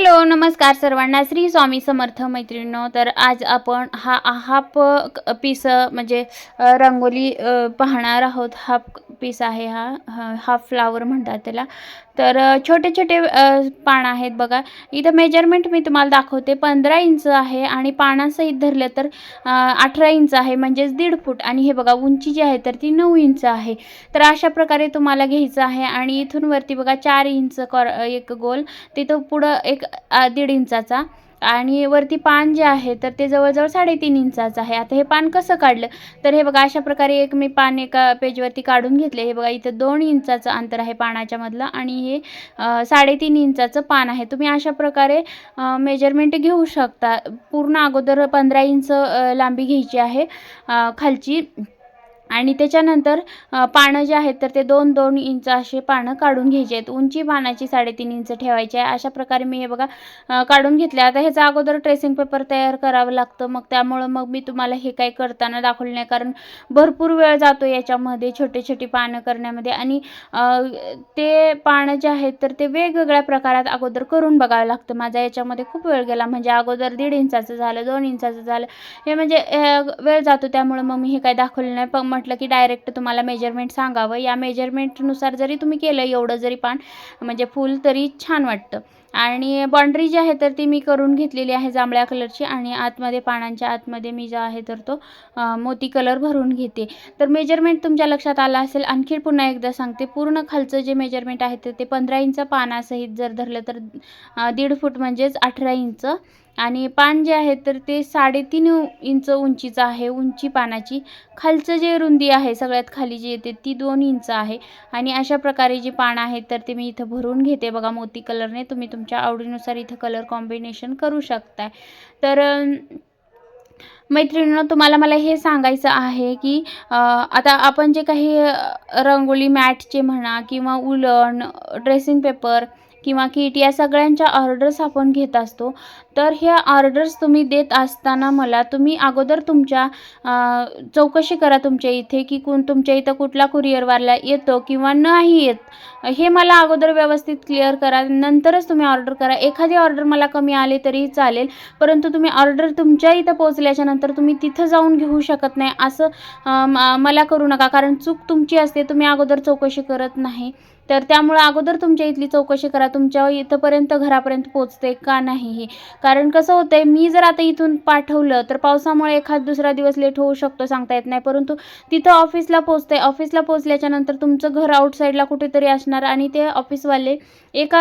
Hello नमस्कार सर्वांना. श्री स्वामी समर्थ मैत्रिणींनो तर आज आपण हा हाफ पीस म्हणजे रंगोली पाहणार आहोत. हाफ पीस आहे हा हा- हाफ फ्लावर म्हणतात त्याला. तर छोटे छोटे पानं आहेत बघा. इथं मेजरमेंट मी तुम्हाला दाखवते. पंधरा इंच आहे आणि पानासहित धरलं तर अठरा इंच आहे म्हणजेच दीड फूट. आणि हे बघा उंची जी आहे तर ती नऊ इंच आहे. तर अशा प्रकारे तुम्हाला घ्यायचं आहे आणि इथून वरती बघा चार इंच कॉर एक गोल. तिथं पुढं एक दीड इंचाचा. आणि वरती पान जे आहे तर ते जवळजवळ साडेतीन इंचाचं आहे. आता हे पान कसं काढलं? तर हे बघा अशा प्रकारे एक मी पान एका पेजवरती काढून घेतले. हे बघा इथं दोन इंचाचं अंतर आहे पानाच्या मधलं आणि हे साडेतीन इंचाचं पान आहे. तुम्ही अशा प्रकारे मेजरमेंट घेऊ शकता. पूर्ण अगोदर पंधरा इंच लांबी घ्यायची आहे. खालची. आणि त्याच्यानंतर पानं जे आहेत तर ते दोन दोन इंच असे पानं काढून घ्यायचे आहेत. उंची पानाची साडेतीन इंच ठेवायची आहे. अशा प्रकारे मी हे बघा काढून घेतले. आता ह्याचा अगोदर ट्रेसिंग पेपर तयार करावं लागतं. मग त्यामुळं मग मी तुम्हाला हे काही करताना दाखवलं नाही. कारण भरपूर वेळ जातो याच्यामध्ये छोटे छोटी पानं करण्यामध्ये. आणि ते पानं जे आहेत तर ते वेगवेगळ्या प्रकारात अगोदर करून बघावं लागतं. माझा याच्यामध्ये खूप वेळ गेला. म्हणजे अगोदर दीड इंचाचं झालं दोन इंचाचं झालं. हे म्हणजे वेळ जातो. त्यामुळे मग मी हे काय दाखवलं नाही. पण म्हटलं की डायरेक्ट तुम्हाला मेजरमेंट सांगावं. या मेजरमेंटनुसार जरी तुम्ही केलं एवढं जरी पान म्हणजे फूल तरी छान वाटतं. आणि बाँड्री जी आहे तर ती मी करून घेतलेली आहे जांभळ्या कलरची आणि आतमध्ये पानांच्या आतमध्ये मी जो आहे तर तो मोती कलर भरून घेते. तर मेजरमेंट तुमच्या लक्षात आला असेल आणखी पुन्हा एकदा सांगते. पूर्ण खालचं जे मेजरमेंट आहे तर ते पंधरा इंच पानासहित जर धरलं तर दीड फूट म्हणजेच अठरा इंच आणि पान जे आहे तर ते साडेतीन इंच उंचीचं आहे उंची पानाची. खालचं जे रुंदी आहे सगळ्यात खाली जी येते ती दोन इंच आहे. आणि अशा प्रकारे जी पानं आहेत तर ते मी इथं भरून घेते बघा मोती कलरने. तुम्ही तुमच्या आवडीनुसार इथं कलर कॉम्बिनेशन करू शकताय. तर मैत्रिणींना तुम्हाला मला हे सांगायचं आहे की आता आपण जे काही रंगोली मॅटचे म्हणा किंवा उलन ड्रेसिंग पेपर किंवा किट या सगळ्यांच्या ऑर्डर्स आपण घेत असतो. तर ह्या ऑर्डर्स तुम्ही देत असताना मला तुम्ही अगोदर तुमच्या चौकशी करा तुमच्या इथे की कोण तुमच्या इथं कुठला कुरिअरवाला येतो किंवा नाही येत. हे मला अगोदर व्यवस्थित क्लिअर करा. नंतरच तुम्ही ऑर्डर करा. एखादी ऑर्डर मला कमी आली तरीही चालेल. परंतु तुम्ही ऑर्डर तुमच्या इथं पोहोचल्याच्या नंतर तुम्ही तिथं जाऊन घेऊ शकत नाही. असं मला करू नका. कारण चूक तुमची असते. तुम्ही अगोदर चौकशी करत नाही. तर त्यामुळं अगोदर तुमच्या इथली चौकशी करा. तुमच्या इथंपर्यंत घरापर्यंत पोचते का नाही हे? कारण कसं होतंय मी जर आता इथून पाठवलं तर पावसामुळे एखाद दुसरा दिवस लेट होऊ शकतो सांगता येत नाही. परंतु तिथं ऑफिसला पोचते ऑफिसला पोचल्याच्या नंतर तुमचं घर आउटसाईडला कुठेतरी असणार आणि ते ऑफिसवाले एका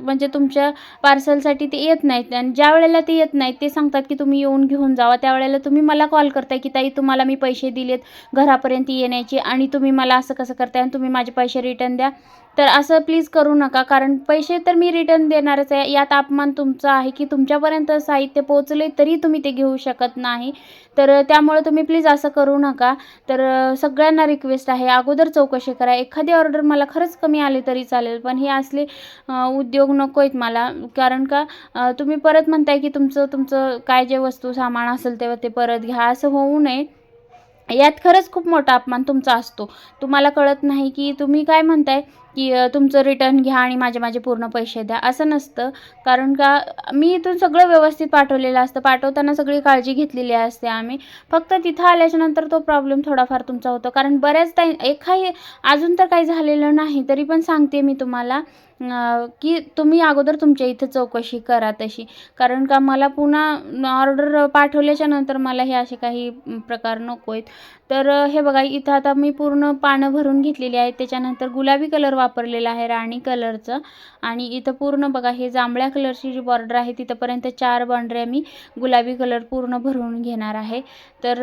म्हणजे तुमच्या पार्सलसाठी ते येत नाहीत. आणि ज्या वेळेला ते येत नाहीत ते सांगतात की तुम्ही येऊन घेऊन जावा. त्यावेळेला तुम्ही मला कॉल करताय की ताई तुम्हाला मी पैसे दिलेत घरापर्यंत येण्याचे आणि तुम्ही मला असं कसं करताय आणि तुम्ही माझे पैसे रिटर्न द्या. तर असं प्लीज करू नका कारण पैसे तर मी रिटर्न देणारच आहे. यात अपमान तुमचा आहे की तुमच्यापर्यंत साहित्य पोहोचले तरी तुम्ही ते घेऊ शकत नाही. तर त्यामुळे तुम्ही प्लीज असं करू नका. तर सगळ्यांना रिक्वेस्ट आहे अगोदर चौकशी करा. एखादी ऑर्डर मला खरंच कमी आली तरी चालेल पण हे असले उद्योग नको आहेत मला. कारण का तुम्ही परत म्हणताय की तुमचं तुमचं काय जे वस्तू सामान असेल तेव्हा ते परत घ्या. असं होऊ नये. यात खरंच खूप मोठा अपमान तुमचा असतो. तुम्हाला कळत नाही की तुम्ही काय म्हणताय? की तुमचं रिटर्न घ्या आणि माझे माझे पूर्ण पैसे द्या. असं नसतं. कारण का मी इथून सगळं व्यवस्थित पाठवलेलं असतं. पाठवताना सगळी काळजी घेतलेली असते आम्ही. फक्त तिथं आल्याच्यानंतर तो प्रॉब्लेम थोडाफार तुमचा होतो. कारण बऱ्याच टाईम एखादी अजून तर काही झालेलं नाही तरी पण सांगते मी तुम्हाला की तुम्ही अगोदर तुमच्या इथं चौकशी करा तशी. कारण का मला पुन्हा ऑर्डर पाठवल्याच्या नंतर मला हे असे काही प्रकार नको आहेत. तर हे बघा इथं आता मी पूर्ण पानं भरून घेतलेली आहेत. त्याच्यानंतर गुलाबी कलर वापरलेला आहे राणी कलरचं. आणि इथं पूर्ण बघा हे जांभळ्या कलरची जी बॉर्डर आहे तिथंपर्यंत चार बाँड्र्या मी गुलाबी कलर पूर्ण भरून घेणार आहे. तर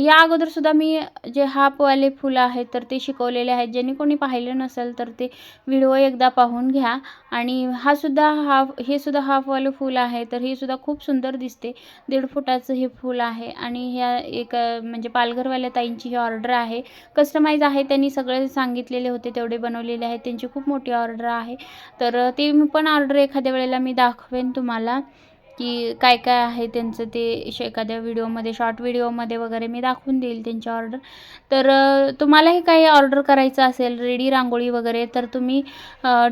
या अगोदरसुद्धा मी जे हाफवाले फुलं आहेत तर ते शिकवलेले आहेत. ज्यांनी कोणी पाहिलं नसेल तर ते व्हिडिओ एकदा पाहून घ्या. आणि हा सुद्धा हाफ हे सुद्धा हाफवालं फूल आहे तर हे सुद्धा खूप सुंदर दिसते. दीड फुटाचं हे फूल आहे. आणि ह्या एक म्हणजे पालघर पालघरवाल्या ताईंची ही ऑर्डर आहे. कस्टमाइज आहे त्यांनी सगळे सांगितलेले होते तेवढे बनवलेले आहेत. त्यांची खूप मोठी ऑर्डर आहे. तर ते पण ऑर्डर एखाद्या वेळेला मी दाखवेन तुम्हाला. की काय काय आहे त्यांचं ते श एखाद्या व्हिडिओमध्ये शॉर्ट व्हिडिओमध्ये वगैरे मी दाखवून देईल त्यांची ऑर्डर तर तुम्हालाही काही ऑर्डर करायचं असेल रेडी रांगोळी वगैरे तर तुम्ही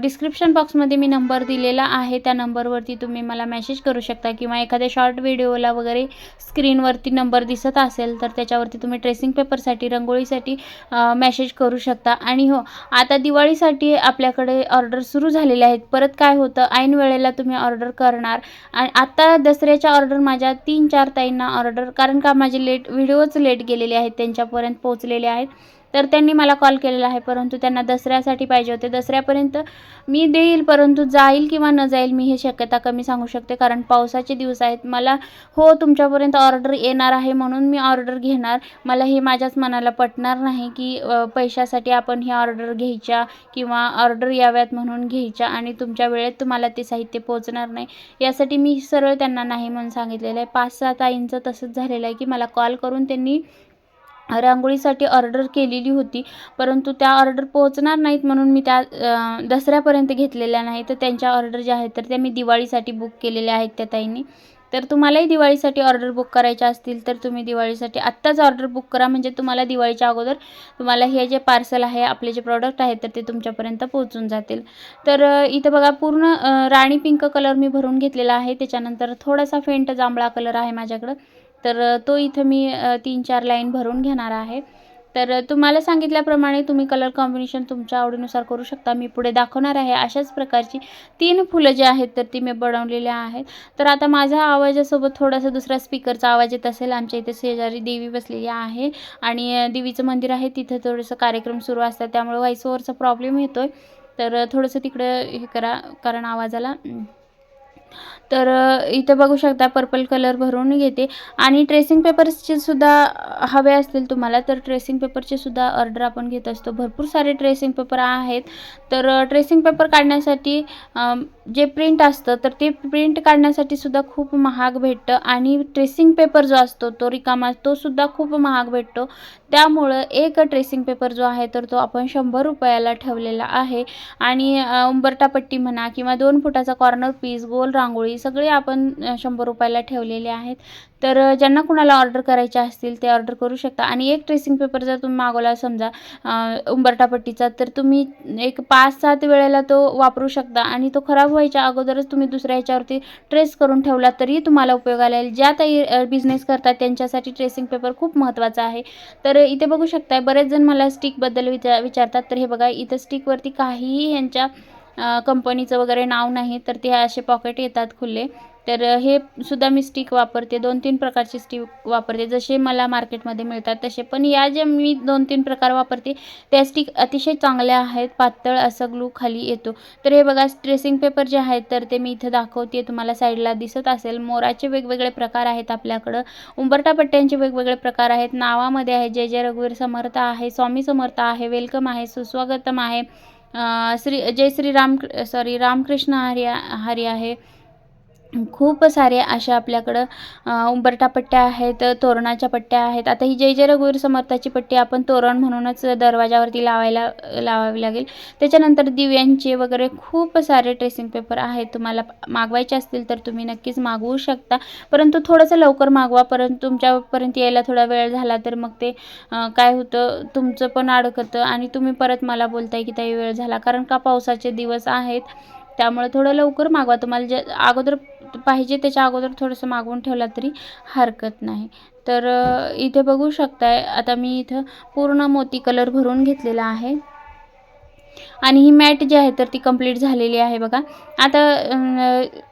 डिस्क्रिप्शन बॉक्समध्ये मी नंबर दिलेला आहे. त्या नंबरवरती तुम्ही मला मेसेज करू शकता किंवा एखाद्या शॉर्ट व्हिडिओला वगैरे स्क्रीनवरती नंबर दिसत असेल तर त्याच्यावरती तुम्ही ट्रेसिंग पेपरसाठी रंगोळीसाठी मेसेज करू शकता. आणि हो आता दिवाळीसाठी आपल्याकडे ऑर्डर सुरू झालेले आहेत. परत काय होतं? ऐन वेळेला तुम्ही ऑर्डर करणार. आणि आत आत्ता दसऱ्याच्या ऑर्डर माझ्या तीन चार ताईंना ऑर्डर कारण का माझे लेट व्हिडिओच लेट गेलेले आहेत त्यांच्यापर्यंत पोहोचलेले आहेत. तर त्यांनी मला कॉल केलेला आहे परंतु त्यांना दसऱ्यासाठी पाहिजे होते. दसऱ्यापर्यंत मी देईल परंतु जाईल किंवा न जाईल मी हे शक्यता कमी सांगू शकते कारण पावसाचे दिवस आहेत. मला हो तुमच्यापर्यंत ऑर्डर येणार आहे म्हणून मी ऑर्डर घेणार. मला हे माझ्याच मनाला पटणार नाही की पैशासाठी आपण ही ऑर्डर घ्यायच्या किंवा ऑर्डर याव्यात म्हणून घ्यायच्या आणि तुमच्या वेळेत तुम्हाला ते साहित्य पोहोचणार नाही. यासाठी मी सरळ त्यांना नाही म्हणून सांगितलेलं आहे. पाच सात आईंचं तसंच झालेलं आहे की मला कॉल करून त्यांनी रांगोळीसाठी ऑर्डर केलेली होती. परंतु त्या ऑर्डर पोहोचणार नाहीत म्हणून मी त्या दसऱ्यापर्यंत घेतलेल्या नाही. तर त्यांच्या ऑर्डर ज्या आहेत तर त्या मी दिवाळीसाठी बुक केलेल्या आहेत त्या ताईंनी. तर तुम्हालाही दिवाळीसाठी ऑर्डर बुक करायच्या असतील तर तुम्ही दिवाळीसाठी आत्ताच ऑर्डर बुक करा. म्हणजे तुम्हाला दिवाळीच्या अगोदर तुम्हाला हे जे पार्सल आहे आपले जे प्रॉडक्ट आहेत तर ते तुमच्यापर्यंत पोहोचून जातील. तर इथं बघा पूर्ण राणी पिंक कलर मी भरून घेतलेला आहे. त्याच्यानंतर थोडासा फेंट जांभळा कलर आहे माझ्याकडं. तर तो इथं मी तीन चार लाईन भरून घेणार आहे. तर तुम्हाला सांगितल्याप्रमाणे तुम्ही कलर कॉम्बिनेशन तुमच्या आवडीनुसार करू शकता. मी पुढे दाखवणार आहे अशाच प्रकारची तीन फुलं जी आहेत तर ती मी बनवलेली आहेत. तर आता माझ्या आवाजासोबत थोडासा दुसरा स्पीकरचा आवाज येत असेल. आमच्या इथे शेजारी देवी बसलेली आहे आणि देवीचं मंदिर आहे. तिथं थोडंसं कार्यक्रम सुरू असतात. त्यामुळे व्हॉइस ओव्हरचा प्रॉब्लेम येतो आहे तर थोडंसं तिकडं हे करा कारण आवाजाला तर इथं बघू शकता पर्पल कलर भरून घेते. आणि ट्रेसिंग पेपर्सचे सुद्धा हवे असतील तुम्हाला तर ट्रेसिंग पेपरचे सुद्धा ऑर्डर आपण घेत असतो. भरपूर सारे ट्रेसिंग पेपर आहेत. तर ट्रेसिंग पेपर काढण्यासाठी जे प्रिंट असतं तर ते प्रिंट काढण्यासाठी सुद्धा खूप महाग भेटतं. आणि ट्रेसिंग पेपर जो असतो तो रिकामा तो सुद्धा खूप महाग भेटतो. त्यामुळं एक ट्रेसिंग पेपर जो आहे तर तो आपण शंभर रुपयाला ठेवलेला आहे. आणि उंबरटापट्टी म्हणा किंवा दोन फुटाचा कॉर्नर पीस गोल रांगोळी सगळे आपण शंभर रुपयाला ठेवलेले आहेत. तर ज्यांना कुणाला ऑर्डर करायचे असतील ते ऑर्डर करू शकता. आणि एक ट्रेसिंग पेपर जर तुम्ही मागवला समजा उंबरटापट्टीचा तर तुम्ही एक पाच सात वेळेला तो वापरू शकता. आणि तो खराब व्हायच्या अगोदरच तुम्ही दुसऱ्या ह्याच्यावरती ट्रेस करून ठेवला तरी तुम्हाला उपयोगाला येईल ज्या काही बिझनेस करतात त्यांच्यासाठी ट्रेसिंग पेपर खूप महत्त्वाचा आहे. तर तर इथे बघू शकताय बरेच जण मला स्टिकबद्दल विचार विचारतात. तर हे बघा इथं स्टिकवरती काहीही ह्यांच्या कंपनीचं वगैरे नाव नाही तर ते असे पॉकेट येतात खुले. तर हे सुद्धा मी स्टिक वापरते. दोन तीन प्रकारचे स्टिक वापरते. जसे मला मार्केटमध्ये मिळतात तसे. पण या ज्या मी दोन तीन प्रकार वापरते त्या स्टिक अतिशय चांगल्या आहेत. पातळ असा ग्लू खाली येतो. तर हे बघा ट्रेसिंग पेपर जे आहेत तर ते मी इथं दाखवते. तुम्हाला साईडला दिसत असेल. मोराचे वेगवेगळे प्रकार आहेत आपल्याकडं. उंबरटा पट्ट्यांचे वेगवेगळे प्रकार आहेत. नावामध्ये आहे जय जय रघुवीर समर्थ आहे स्वामी समर्थ आहे वेलकम आहे सुस्वागतम आहे. श्री जय श्री राम सॉरी रामकृष्ण हरी हरी आहे. खूप सारे अशा आपल्याकडं उंबरठा पट्ट्या आहेत तोरणाच्या पट्ट्या आहेत. आता ही जय जय रघुवीर समर्थाची पट्टी आपण तोरण म्हणूनच दरवाजावरती लावायला लावावी लागेल. त्याच्यानंतर दिव्यांचे वगैरे खूप सारे ट्रेसिंग पेपर आहेत. तुम्हाला मागवायचे असतील तर तुम्ही नक्कीच मागवू शकता. परंतु थोडंसं लवकर मागवा. परंतु तुमच्यापर्यंत यायला थोडा वेळ झाला तर मग ते काय होतं तुमचं पण अडकतं आणि तुम्ही परत मला बोलताय की ताई वेळ झाला. कारण का पावसाचे दिवस आहेत. त्यामुळे थोडं लवकर मागवा. तुम्हाला जे अगोदर पाहिजे त्याच्या अगोदर थोडंसं मागवून ठेवला तरी हरकत नाही. तर इथे बघू शकताय आता मी इथं पूर्ण मोती कलर भरून घेतलेला आहे. आणि ही मॅट जी आहे तर ती कंप्लीट झालेली आहे बघा. आता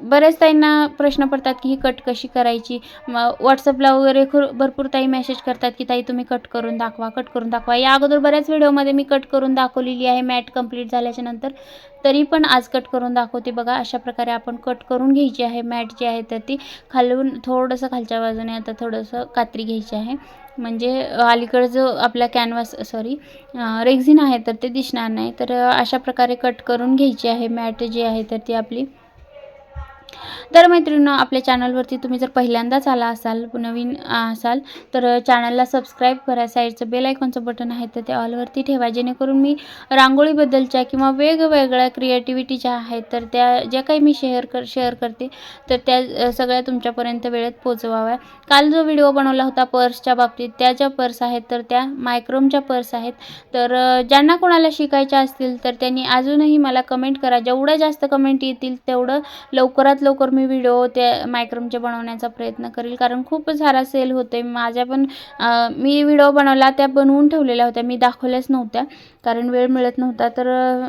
बऱ्याच ताईंना प्रश्न पडतात की ही कट कशी करायची? व्हॉट्सअपला वगैरे खूप भरपूर ताई मेसेज करतात की ताई तुम्ही कट करून दाखवा कट करून दाखवा. या अगोदर बऱ्याच व्हिडिओमध्ये मी कट करून दाखवलेली आहे मॅट कंप्लीट झाल्याच्यानंतर. तरी पण आज कट करून दाखवते बघा. अशा प्रकारे आपण कट करून घ्यायची आहे. मॅट जी आहे तर ती खालून थोडंसं खालच्या बाजूने आता थोडंसं कात्री घ्यायची आहे. म्हणजे अलीकडं जो आपला कॅनव्हास सॉरी रेग्झिन आहे तर ते दिसणार नाही. तर अशा प्रकारे कट करून घ्यायची आहे. मॅट जी आहे तर ती आपली तर मैत्रिणींनो आपल्या चॅनलवरती तुम्ही जर पहिल्यांदाच आला असाल नवीन असाल तर चॅनलला सबस्क्राईब करा. साईडचं बेल आयकॉनचं बटन आहे तर ते ऑलवरती ठेवा. जेणेकरून मी रांगोळीबद्दलच्या किंवा वेगवेगळ्या क्रिएटिव्हिटीच्या आहेत तर त्या ज्या काही मी शेअर कर शेअर करते तर त्या सगळ्या तुमच्यापर्यंत वेळेत पोचवाव्या. काल जो व्हिडिओ बनवला होता पर्सच्या बाबतीत त्या ज्या पर्स आहेत तर त्या मायक्रोमच्या पर्स आहेत. तर ज्यांना कोणाला शिकायच्या असतील तर त्यांनी अजूनही मला कमेंट करा. जेवढ्या जास्त कमेंट येतील तेवढं लवकरात लवकर मी व्हिडिओ त्या मायक्रमचे बनवण्याचा प्रयत्न करेल. कारण खूप सारा सेल होते माझ्या पण मी व्हिडिओ बनवला त्या बनवून ठेवलेल्या होत्या. मी दाखवल्याच नव्हत्या. कारण वेळ मिळत नव्हता. तर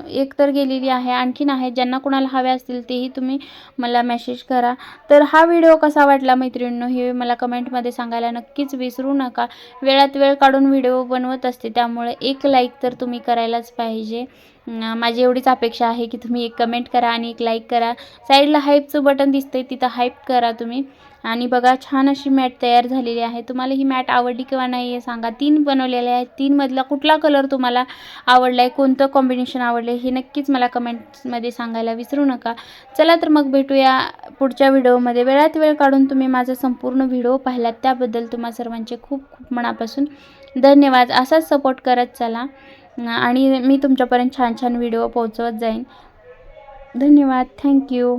एक तर गेलेली आहे आणखीन आहे. ज्यांना कोणाला हव्या असतील तेही तुम्ही मला मेसेज करा. तर हा व्हिडिओ कसा वाटला मैत्रिणींनो हे मला कमेंटमध्ये सांगायला नक्कीच विसरू नका. वेळात वेळ काढून व्हिडिओ बनवत असते त्यामुळे एक लाईक तर तुम्ही करायलाच पाहिजे. माझी एवढीच अपेक्षा आहे की तुम्ही एक कमेंट करा आणि एक लाईक करा. साईडला हाईपचं बटन दिसतंय तिथं हाईप करा तुम्ही. आणि बघा छान अशी मॅट तयार झालेली आहे. तुम्हाला ही मॅट आवडली किंवा नाही हे सांगा. तीन बनवलेले आहेत. तीनमधला कुठला कलर तुम्हाला आवडला आहे कोणतं कॉम्बिनेशन आवडलं हे नक्कीच मला कमेंट्समध्ये सांगायला विसरू नका. चला तर मग भेटूया पुढच्या व्हिडिओमध्ये वेळात वेळ काढून तुम्ही माझा संपूर्ण व्हिडिओ पाहिलात त्याबद्दल तुम्हा सर्वांचे खूप खूप मनापासून धन्यवाद. असाच सपोर्ट करत चला. आणि मी तुमच्यापर्यंत छान छान व्हिडिओ पोहोचवत जाईन. धन्यवाद. थँक्यू